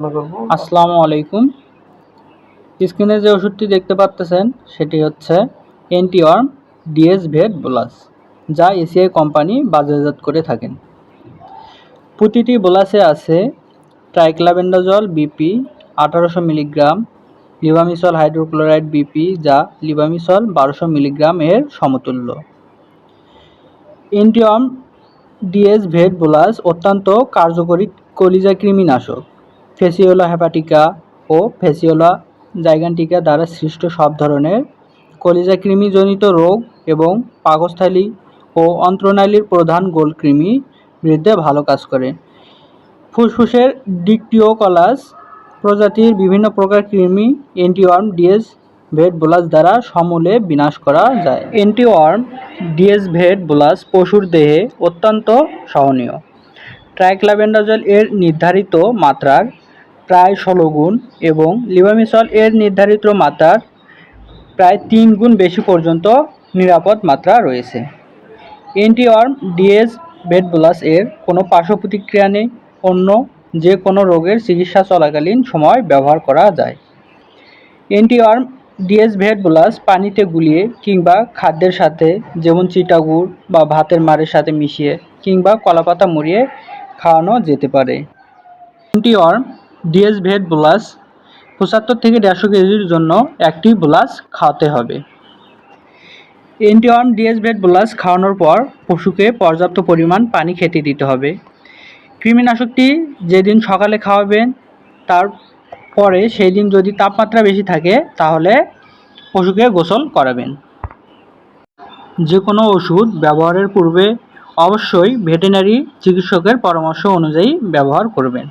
আসসালামু আলাইকুম। স্ক্রিনে যে ওষুধটি দেখতে পাচ্তেছেন, সেটি হচ্ছে এন্টিওয়ার্ম ডিএস ভেট বোলাস, যা এসিআই কোম্পানি বাজারজাত করে থাকেন। প্রতিটি বোলাসে আছে ট্রাইক্লাবেন্ডাজল বিপি আঠারোশো মিলিগ্রাম, লিভামিসল হাইড্রোক্লোরাইড বিপি, যা লিভামিসল বারোশো মিলিগ্রাম এর সমতুল্য। এন্টিওয়ার্ম ডিএস ভেট বোলাস অত্যন্ত কার্যকরী কলিজা কৃমিনাশক ফেসিওলা হেপাটিকা ও ফেসিওলা জাইগান্টিকা দ্বারা সৃষ্ট সব ধরনের কলিজা কৃমিজনিত রোগ এবং পাকস্থলী ও অন্ত্রনালীর প্রধান গোলকৃমি বিরুদ্ধে ভালো কাজ করে। ফুসফুসের ডিকটিওকলাস প্রজাতির বিভিন্ন প্রকার কৃমি এন্টিওয়ার্ম ডিএস ভেট বোলাস দ্বারা সমূলে বিনাশ করা যায়। এন্টিওয়ার্ম ডিএস ভেট বোলাস পশুর দেহে অত্যন্ত সহনীয়। ট্রাইক্লাবেন্ডাজল এর নির্ধারিত মাত্রার প্রায় ষোলো গুণ এবং লিভামিসল এর নির্ধারিত মাত্রার প্রায় তিন গুণ বেশি পর্যন্ত নিরাপদ মাত্রা রয়েছে। এন্টিওয়ার্ম ডিএস বেডবোলাস এর কোনো পার্শ্ব প্রতিক্রিয়া নেই, অন্য যে কোনো রোগের চিকিৎসা চলাকালীন সময় ব্যবহার করা যায়। এন্টিওয়ার্ম ডিএস ভেটবোলাস পানিতে গুলিয়ে কিংবা খাদ্যের সাথে, যেমন চিটাগুড় বা ভাতের মারের সাথে মিশিয়ে কিংবা কলাপাতা মুড়িয়ে খাওয়ানো যেতে পারে। এন্টিওয়ার্ম ডিএস ভেট বোলাস পঁচাত্তর থেকে দেড়শো কেজির জন্য একটি বোলাস খাওয়াতে হবে। এন্টিওয়ার্ম ডিএস ভেট বোলাস খাওয়ানোর পর পশুকে পর্যাপ্ত পরিমাণ পানি খেতে দিতে হবে। কৃমিনাশকটি যেদিন সকালে খাওয়াবেন, তার পরে সেই দিন যদি তাপমাত্রা বেশি থাকে, তাহলে পশুকে গোসল করাবেন। যে কোনো ওষুধ ব্যবহারের পূর্বে অবশ্যই ভেটেরিনারি চিকিৎসকের পরামর্শ অনুযায়ী ব্যবহার করবেন।